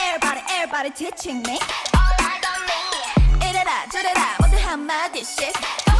everybody everybody teaching me all eyes on me 이래라 저래라 my dishes?